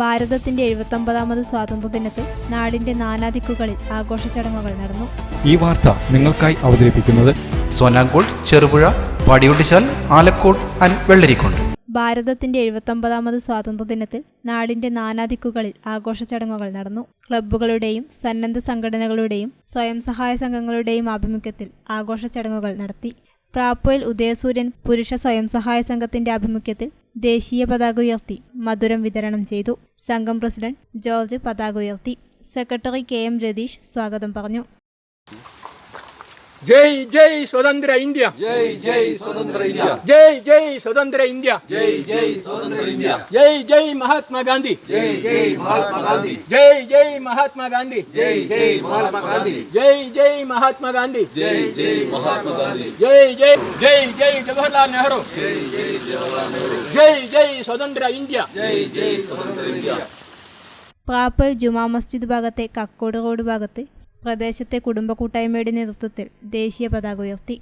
ഭാരതത്തിന്റെ എഴുപത്തൊമ്പതാമത് സ്വാതന്ത്ര്യദിനത്തിൽ നാടിന്റെ നാനാദിക്കുകളിൽ ആഘോഷ ചടങ്ങുകൾ നടന്നു. ഈ വാർത്ത നിങ്ങൾക്കായി അവതരിപ്പിക്കുന്നത് സോനാങ്കോട് ചെറുപുഴ പാടിയൊട്ടിച്ചാൽ ആലക്കോട് ആൻഡ് വെള്ളരിക്കുണ്ട്. ഭാരതത്തിന്റെ എഴുപത്തൊമ്പതാമത് സ്വാതന്ത്ര്യദിനത്തിൽ നാടിന്റെ നാനാദിക്കുകളിൽ ആഘോഷ ചടങ്ങുകൾ നടന്നു. ക്ലബ്ബുകളുടെയും സന്നദ്ധ സംഘടനകളുടെയും സ്വയം സഹായ സംഘങ്ങളുടെയും ആഭിമുഖ്യത്തിൽ ആഘോഷ ചടങ്ങുകൾ നടത്തി. പ്രാപ്പോയിൽ ഉദയസൂര്യൻ പുരുഷ സ്വയം സഹായ സംഘത്തിന്റെ ആഭിമുഖ്യത്തിൽ ദേശീയ പതാക ഉയർത്തി മധുരം വിതരണം ചെയ്തു. സംഘം പ്രസിഡന്റ് ജോർജ് പതാക ഉയർത്തി. സെക്രട്ടറി കെ എം രതീഷ് സ്വാഗതം പറഞ്ഞു. जय जय स्वतंत्र इंडिया जय जय स्वतंत्र इंडिया जय जय स्वतंत्र इंडिया जय जय स्वतंत्र इंडिया जय जय महात्मा गांधी जय जय महात्मा गांधी जय जय महात्मा गांधी जय जय महात्मा गांधी जय जय महात्मा गांधी जय जय महात्मा गांधी जय जय जय जय जवाहरलाल नेहरू जय जय जवाहरलाल नेहरू जय जय स्वतंत्र इंडिया जय जय स्वतंत्र इंडिया പ്രാപ്പൽ ജുമാ മസ്ജിദ് ഭാഗത്തെ കക്കോട് റോഡ് ഭാഗത്ത് പ്രദേശത്തെ കുടുംബ കൂട്ടായ്മയുടെ നേതൃത്വത്തിൽ ദേശീയ പതാക ഉയർത്തി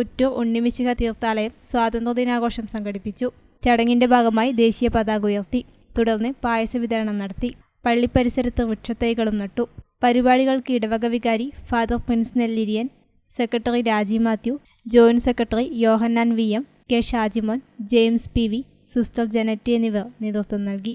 കുറ്റൂർ ഉണ്ണിമിശിക തീർത്ഥാലയം സ്വാതന്ത്ര്യദിനാഘോഷം സംഘടിപ്പിച്ചു. ചടങ്ങിന്റെ ഭാഗമായി ദേശീയ പതാക ഉയർത്തി. തുടർന്ന് പായസ വിതരണം നടത്തി. പള്ളി പരിസരത്ത് വൃക്ഷത്തൈകളും നട്ടു. പരിപാടികൾക്ക് ഇടവക വികാരി father Prince Nelliriyan secretary Raji Mathew joint secretary Yohannan V M K Shajimon James P V sister Janet എന്നിവർ നേതൃത്വം നൽകി.